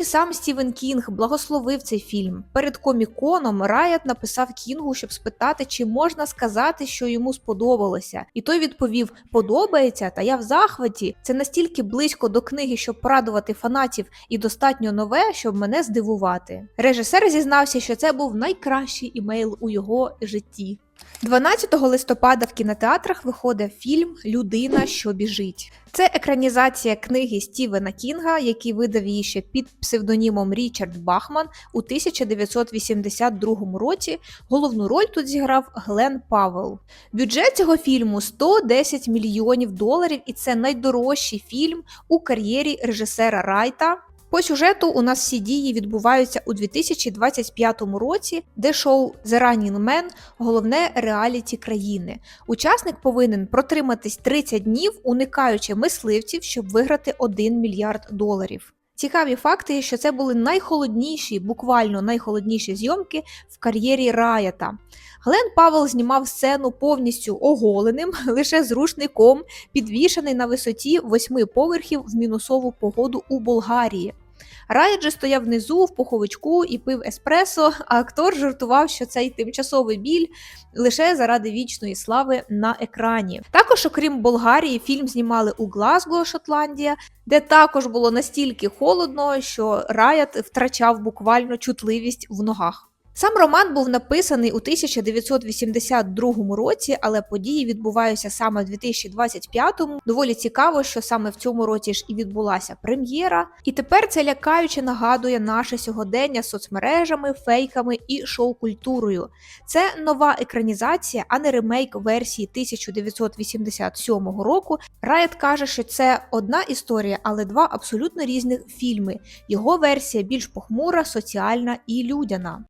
І сам Стівен Кінг благословив цей фільм. Перед коміконом Райат написав Кінгу, щоб спитати, чи можна сказати, що йому сподобалося. І той відповів: Подобається, та я в захваті. Це настільки близько до книги, щоб порадувати фанатів, і достатньо нове, щоб мене здивувати. Режисер зізнався, що це був найкращий імейл у його житті. 12 листопада в кінотеатрах виходить фільм Людина, що біжить. Це екранізація книги Стівена Кінга, який видав її ще під псевдонімом Річард Бахман у 1982 році. Головну роль тут зіграв Глен Павел. Бюджет цього фільму 110 мільйонів доларів, і це найдорожчий фільм у кар'єрі режисера Райта. По сюжету у нас всі дії відбуваються у 2025 році, де шоу The Running Man – головне реаліті країни. Учасник повинен протриматись 30 днів, уникаючи мисливців, щоб виграти 1 мільярд доларів. Цікаві факти, що це були найхолодніші, буквально найхолодніші зйомки в кар'єрі Раята. Глен Павел знімав сцену повністю оголеним, лише з рушником, підвішений на висоті восьми поверхів в мінусову погоду у Болгарії. Райт же стояв внизу в пуховичку і пив еспресо, а актор жартував, що цей тимчасовий біль лише заради вічної слави на екрані. Також, окрім Болгарії, фільм знімали у Глазго, Шотландія, де також було настільки холодно, що Раят втрачав буквально чутливість в ногах. Сам роман був написаний у 1982 році, але події відбуваються саме в 2025-му. Доволі цікаво, що саме в цьому році ж і відбулася прем'єра. І тепер це лякаюче нагадує наше сьогодення з соцмережами, фейками і шоу-культурою. Це нова екранізація, а не ремейк версії 1987 року. Райт каже, що це одна історія, але два абсолютно різних фільми. Його версія більш похмура, соціальна і людяна.